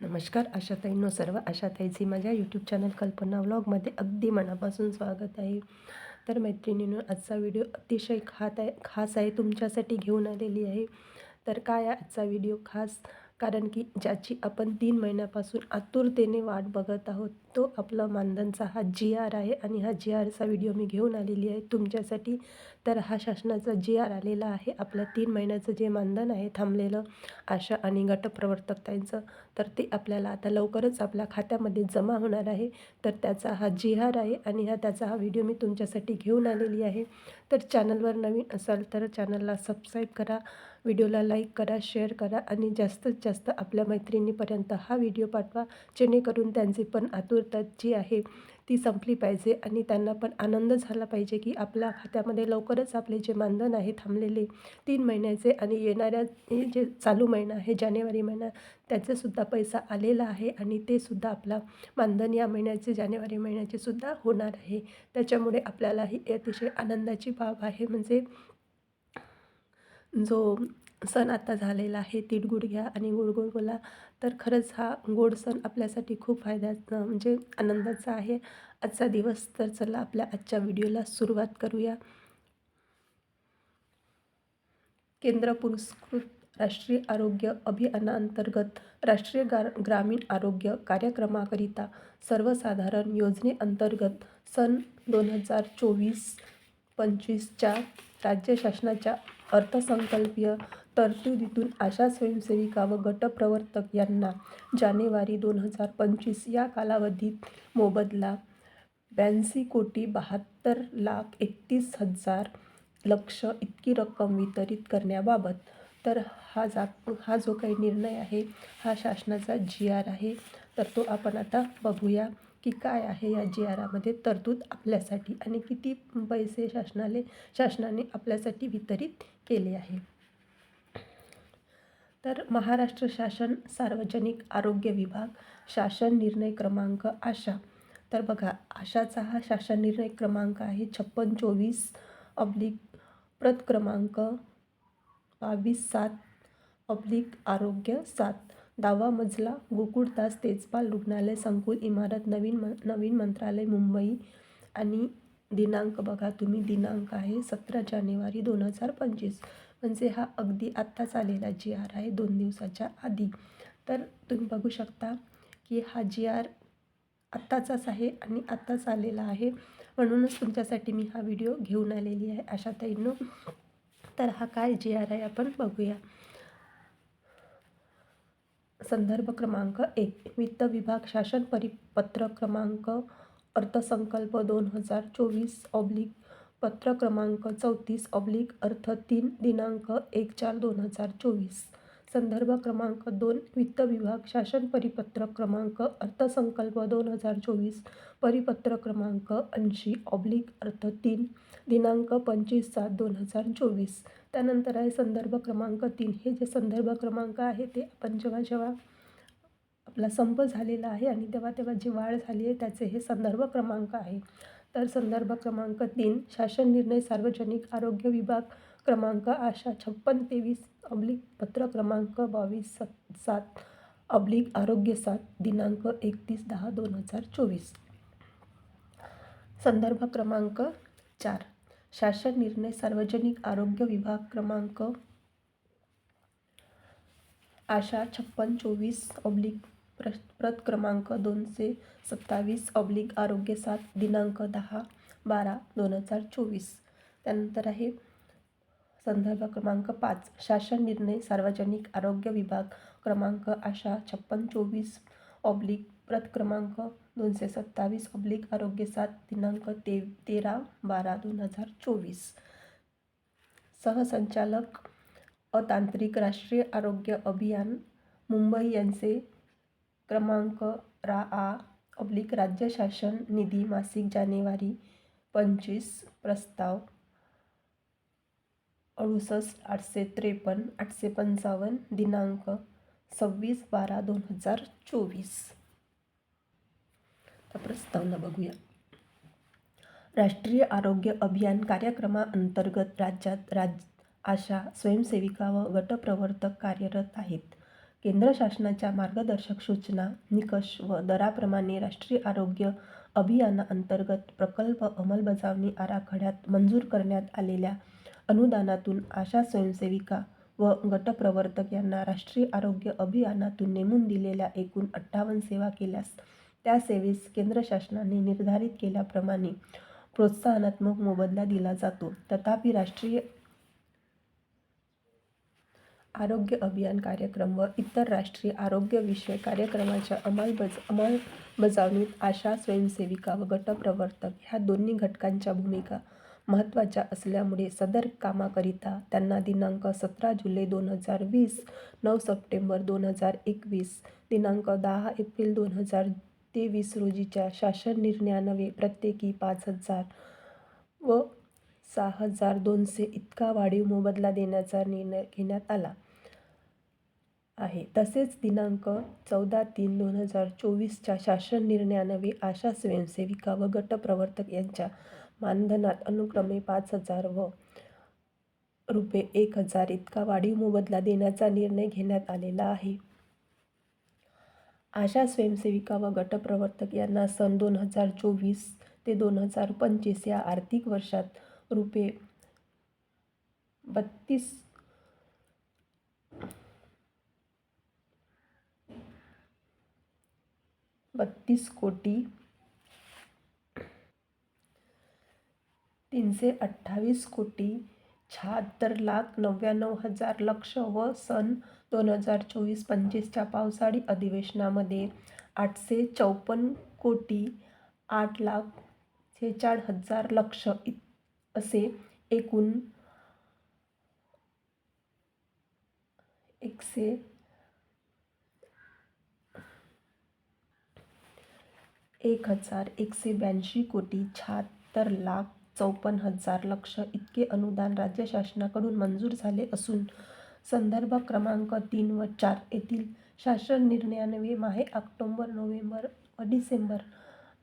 नमस्कार आशाताईंनो सर्व आशाताईचे माझ्या यूट्यूब चॅनल कल्पना व्लॉगमध्ये अगदी मनापासून स्वागत आहे. तर मैत्रिणींनो आजचा व्हिडिओ अतिशय खात आहे खास आहे तुमच्यासाठी घेऊन आलेली आहे. तर काय आजचा व्हिडिओ खास कारण की ज्याची आपण तीन महिन्यापासून आतुरतेने वाट बघत आहोत तो आपला मानधनचा हा जी आर आहे आणि हा जी आरचा व्हिडिओ मी घेऊन आलेली आहे. तुमच्यासाठी तर हा शासनाचा जी आर आलेला आहे. आपल्या तीन महिन्याचं जे मानधन आहे थांबलेलं आशा आणि गटप्रवर्तकतांचं तर ते आपल्याला आता लवकरच आपल्या खात्यामध्ये जमा होणार आहे. तर त्याचा हा जी आर आहे आणि हा त्याचा हा व्हिडिओ मी तुमच्यासाठी घेऊन आलेली आहे. तर चॅनलवर नवीन असाल तर चॅनलला सबस्क्राईब करा. व्हिडिओला लाईक करा शेअर करा आणि जास्तीत जास्त आपल्या मैत्रिणीपर्यंत हा व्हिडिओ पाठवा जेणेकरून त्यांची पण आतुरता जी आहे ती संपली पाहिजे आणि त्यांना पण आनंद झाला पाहिजे की आपल्या खात्यामध्ये लवकरच आपले जे मानधन आहे थांबलेले तीन महिन्याचे आणि येणाऱ्या जे चालू महिना आहे जानेवारी महिना त्याचेसुद्धा पैसा आलेला आहे आणि ते सुद्धा आपला मानधन या महिन्याचे जानेवारी महिन्याचे सुद्धा होणार आहे. त्याच्यामुळे आपल्याला ही अतिशय आनंदाची बाब आहे. म्हणजे जो सण आता झालेला आहे तिळगुळ घ्या आणि गुळगुळ बोला तर खरंच हा गोड सण आपल्यासाठी खूप फायद्याचा म्हणजे आनंदाचा आहे. आजचा दिवस तर चला आपल्या आजच्या व्हिडिओला सुरुवात करूया. केंद्र पुरस्कृत राष्ट्रीय आरोग्य अभियानाअंतर्गत राष्ट्रीय गा ग्रामीण आरोग्य कार्यक्रमाकरिता सर्वसाधारण योजनेअंतर्गत सन दोन हजार चोवीस पंचवीसच्या राज्य शासनाच्या अर्थसंकल्पीय तरतुदीतून आशा स्वयंसेविका व गटप्रवर्तक यांना जानेवारी दोन हजार पंचवीस या कालावधीत मोबदला ब्याऐंशी कोटी बहात्तर लाख एकतीस हजार लक्ष इतकी रक्कम वितरित करण्याबाबत. तर हा जा हा जो काही निर्णय आहे हा शासनाचा जी आर आहे तर तो आपण आता बघूया. की काय आहे या जी आरामध्ये तरतूद आपल्यासाठी आणि किती पैसे शासनाने शासनाने आपल्यासाठी वितरित केले आहे? तर महाराष्ट्र शासन सार्वजनिक आरोग्य विभाग शासन निर्णय क्रमांक आशा. तर बघा आशाचा हा शासन निर्णय क्रमांक आहे छप्पन चोवीस अब्लिक प्रत क्रमांक बावीस सात अब्लिक आरोग्य सात. दहावा मजला गोकुळदास तेजपाल रुग्णालय संकुल इमारत नवीन म नवीन मंत्रालय मुंबई आणि दिनांक बघा तुम्ही दिनांक आहे सतरा जानेवारी दोन हजार पंचवीस. म्हणजे हा अगदी आत्ताच आलेला जी आर आहे दोन दिवसाच्या आधी. तर तुम्ही बघू शकता की हा जी आर आत्ताचाच आहे आणि आत्ताच आलेला आहे. म्हणूनच तुमच्यासाठी मी हा व्हिडिओ घेऊन आलेली आहे अशा ताईंनो. तर हा काय जी आर आहे आपण बघूया. संदर्भ क्रमांक एक वित्त विभाग शासन परिपत्र क्रमांक अर्थसंकल्प दोन हजार चोवीस ऑब्लिक पत्र क्रमांक चौतीस ऑब्लिक अर्थ तीन दिनांक एक चार दोन हजार चोवीस. संदर्भ क्रमांक दोन वित्त विभाग शासन परिपत्र क्रमांक अर्थसंकल्प दोन हजार चोवीस परिपत्र क्रमांक ऐंशी ऑब्लिक अर्थ तीन दिनांक पंचवीस सात दोन हजार चोवीस. त्यानंतर आहे संदर्भ क्रमांक तीन. हे जे संदर्भ क्रमांक आहे ते आपण जेव्हा जेव्हा आपला संप झालेला आहे आणि तेव्हा तेव्हा जी वाढ झाली आहे त्याचे हे संदर्भ क्रमांक आहे. तर संदर्भ क्रमांक तीन शासन निर्णय सार्वजनिक आरोग्य विभाग क्रमांक आशा छप्पन तेवीस अब्लिक पत्र क्रमांक बावीस सत सात अब्लिक आरोग्य सात दिनांक एकतीस दहा दोन हजार चोवीस. संदर्भ क्रमांक चार. शासन निर्णय सार्वजनिक आरोग्य विभाग क्रमांक आशा छप्पन चोवीस ऑब्लिक प्र प्रत क्रमांक दोनशे सत्तावीस ऑब्लिक आरोग्य सात दिनांक दहा बारा दोन हजार चोवीस. त्यानंतर आहे संदर्भ क्रमांक पाच. शासन निर्णय सार्वजनिक आरोग्य विभाग क्रमांक आशा छप्पन चोवीस ऑब्लिक प्रत क्रमांक दोनशे सत्तावीस ऑब्लिक आरोग्य सात दिनांक ते तेरा बारा दोन हजार चोवीस. सहसंचालक अतांत्रिक राष्ट्रीय आरोग्य अभियान मुंबई यांचे क्रमांक रा आ ऑब्लिक राज्य शासन निधी मासिक जानेवारी पंचवीस प्रस्ताव. अडुसष्ट आठशे त्रेपन्न आठशे पंचावन्न दिनांक सव्वीस बारा दोन हजार चोवीस. प्रस्तावना बघूया. राष्ट्रीय आरोग्य अभियान कार्यक्रमाअंतर्गत राज्यात राज आशा स्वयंसेविका व गटप्रवर्तक कार्यरत आहेत. केंद्र शासनाच्या मार्गदर्शक सूचना निकष व दराप्रमाणे राष्ट्रीय आरोग्य अभियानाअंतर्गत प्रकल्प अंमलबजावणी आराखड्यात मंजूर करण्यात आलेल्या अनुदानातून आशा स्वयंसेविका व गटप्रवर्तक यांना राष्ट्रीय आरोग्य अभियानातून नेमून दिलेल्या एकूण अठ्ठावन्न सेवा केल्यास त्या सेवेस केंद्र शासनाने निर्धारित केल्याप्रमाणे प्रोत्साहनात्मक मोबदला दिला जातो. तथापि राष्ट्रीय आरोग्य अभियान कार्यक्रम व इतर राष्ट्रीय आरोग्यविषयक कार्यक्रमाच्या अंमलबज अंमलबजावणीत आशा स्वयंसेविका व गटप्रवर्तक ह्या दोन्ही घटकांच्या भूमिका महत्त्वाच्या असल्यामुळे सदर कामाकरिता त्यांना दिनांक सतरा जुलै दोन हजार वीस नऊ सप्टेंबर दोन हजार एकवीस दिनांक दहा एप्रिल दोन हजार तेवीस रोजीच्या शासन निर्णयानवे प्रत्येकी पाच हजार व सहा हजार दोनशे इतका वाढीव मोबदला देण्याचा निर्णय घेण्यात आला आहे. तसेच दिनांक चौदा तीन दोन हजार चोवीसच्या शासन निर्णयानवे आशा स्वयंसेविका व गटप्रवर्तक यांच्या मानधनात अनुक्रमे पाच हजार व रुपये एक हजार इतका वाढीव मोबदला देण्याचा निर्णय घेण्यात आलेला आहे. आशा स्वयंसेविका व गटप्रवर्तक यांना सन दोन हजार चोवीस ते दोन हजार पंचवीस या आर्थिक वर्षात रुपये बत्तीस बत्तीस कोटी तीनशे अठ्ठावीस कोटी शहात्तर लाख नव्याण्णव हजार लक्ष व सन दोन हजार चोवीस पंचवीसच्या पावसाळी अधिवेशनामध्ये आठशे चौपन्न कोटी आठ लाख छेचाळ हजार लक्ष इ असे एकूण एकशे एक हजार एकशे ब्याऐंशी कोटी शहात्तर लाख चौपन्न हजार लक्ष इतके अनुदान राज्य शासनाकडून मंजूर झाले असून संदर्भ क्रमांक तीन व चार येथील शासन निर्णयान्वये माहे ऑक्टोंबर नोव्हेंबर व डिसेंबर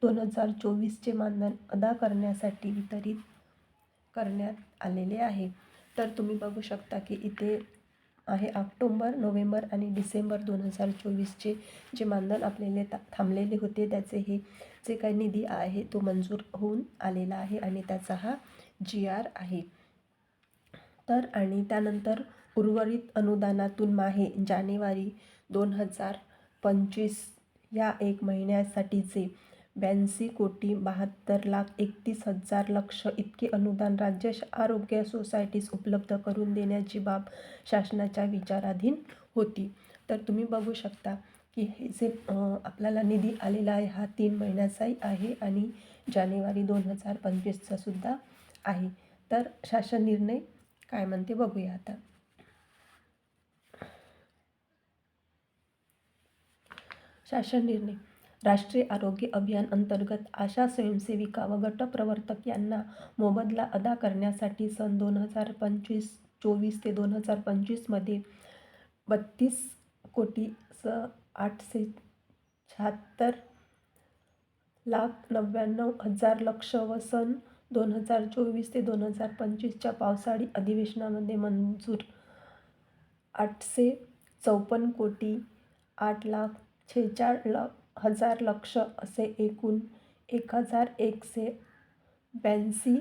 दोन हजार चोवीसचे मानधन अदा करण्यासाठी वितरित करण्यात आलेले आहे. तर तुम्ही बघू शकता की इथे आहे ऑक्टोंबर नोव्हेंबर आणि डिसेंबर दोन हजार चोवीसचे जे मानधन आपल्याला ता थांबलेले होते त्याचे हे जे काही निधी आहे तो मंजूर होऊन आलेला आहे आणि त्याचा हा जी आर आहे. तर आणि त्यानंतर उर्वरित अनुदानातून माहे जानेवारी दोन हजार पंचवीस या एक महिन्यासाठीचे ब्याऐंशी कोटी बहात्तर लाख एकतीस हजार लक्ष इतके अनुदान राज्य आरोग्य सोसायटीस उपलब्ध करून देण्याची बाब शासनाच्या विचाराधीन होती. तर तुम्ही बघू शकता की हे जे आपल्याला निधी आलेला आहे हा तीन महिन्याचाही आहे आणि जानेवारी दोन हजार पंचवीसचा सुद्धा आहे. तर शासन निर्णय काय म्हणते बघूया आता. शासन निर्णय. राष्ट्रीय आरोग्य अभियान अंतर्गत आशा स्वयंसेविका व गटप्रवर्तक यांना मोबदला अदा करण्यासाठी सन दोन हजार पंचवीस चोवीस ते दोन हजार पंचवीसमध्ये बत्तीस कोटी स आठशे शहात्तर लाख नव्याण्णव हजार लक्ष व सन दोन हजार चोवीस ते दोन हजार पंचवीसच्या पावसाळी अधिवेशनामध्ये मंजूर आठशे चौपन्न कोटी आठ लाख छेचाळ लाख हजार लक्ष असे एकूण एक हजार एकशे ब्याऐंशी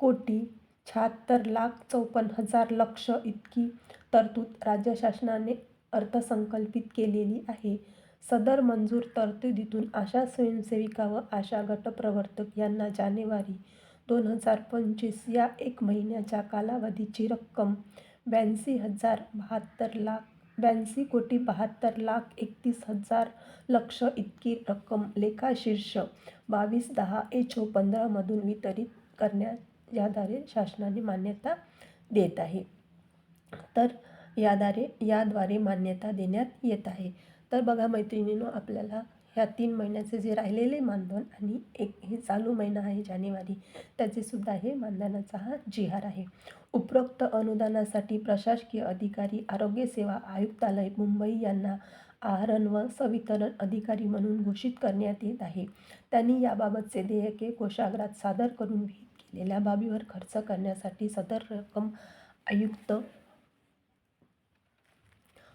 कोटी शहात्तर लाख चौपन्न हजार लक्ष इतकी तरतूद राज्य शासनाने अर्थसंकल्पित केलेली आहे. सदर मंजूर तरतुदीतून आशा स्वयंसेविका व आशा गटप्रवर्तक यांना जानेवारी दोन हजार पंचवीस या एक महिन्याच्या कालावधीची रक्कम ब्याऐंशी हजार बहात्तर लाख ब्याऐंशी कोटी बहात्तर लाख एकतीस हजार लक्ष इतकी रक्कम लेखाशीर्ष बावीस दहा एच ओ पंधरामधून वितरित करण्या याद्वारे शासनाने मान्यता देत आहे. तर याद्वारे याद्वारे मान्यता देण्यात येत आहे. तर बघा मैत्रिणींनो आपल्याला ह्या तीन महिन्याचे जे राहिलेले मानधन आणि एक हे चालू महिना आहे जानेवारी त्याचे सुद्धा हे मानधनाचा हा जिहार आहे. उपरोक्त अनुदानासाठी प्रशासकीय अधिकारी आरोग्य सेवा आयुक्तालय मुंबई यांना आहरण व सवितरण अधिकारी म्हणून घोषित करण्यात येत आहे. त्यांनी याबाबतचे देयके कोशाग्रात सादर करून विहित केलेल्या बाबीवर खर्च करण्यासाठी सदर रक्कम आयुक्त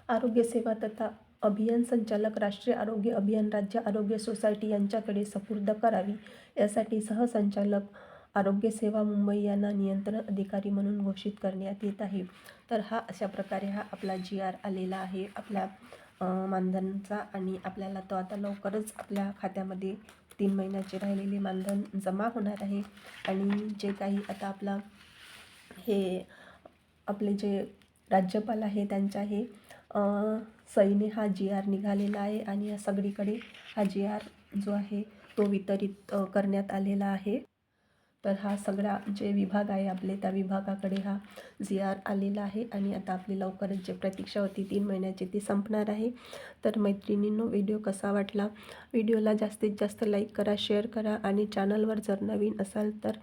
आरोग्यसेवा तथा अभियान संचालक राष्ट्रीय आरोग्य अभियान राज्य आरोग्य सोसायटी यांच्याकडे सुपूर्द करावी. यासाठी सहसंचालक आरोग्यसेवा मुंबई यांना नियंत्रण अधिकारी म्हणून घोषित करण्यात येत आहे. तर हा अशा प्रकारे हा आपला जी आर आलेला आहे. आपल्या मानधनचा आणि आपल्याला तो आता लवकरच आपल्या खात्यामध्ये तीन महिन्याचे राहिलेले मानधन जमा होणार आहे. आणि जे काही आता आपला हे आपले जे राज्यपाल आहे त्यांच्या हे अ, हा जी आर निघालेला आहे आणि या सगळीकडे हा जी आर जो आहे तो वितरित करण्यात आलेला आहे. तर हा सगळा जे विभाग आहे आपले त्या विभागाकडे हा जी आर आलेला आहे आणि आता आपली लवकरच जे प्रतीक्षा होती तीन महिन्याची ती संपणार आहे. तर मैत्रिणींनो व्हिडिओ कसा वाटला? व्हिडिओला जास्तीत जास्त लाईक करा शेअर करा आणि चॅनलवर जर नवीन असाल तर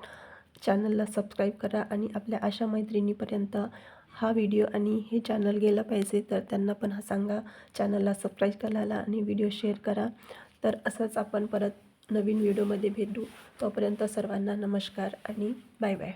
चॅनलला सबस्क्राईब करा आणि आपल्या अशा मैत्रिणीपर्यंत हा व्हिडिओ आणि हे चॅनल गेलं पाहिजे तर त्यांना पण हा सांगा. चॅनलला सबस्क्राईब करायला आणि व्हिडिओ शेअर करा. तर असंच आपण परत नवीन व्हिडिओमध्ये भेटू. तोपर्यंत सर्वांना नमस्कार आणि बाय बाय.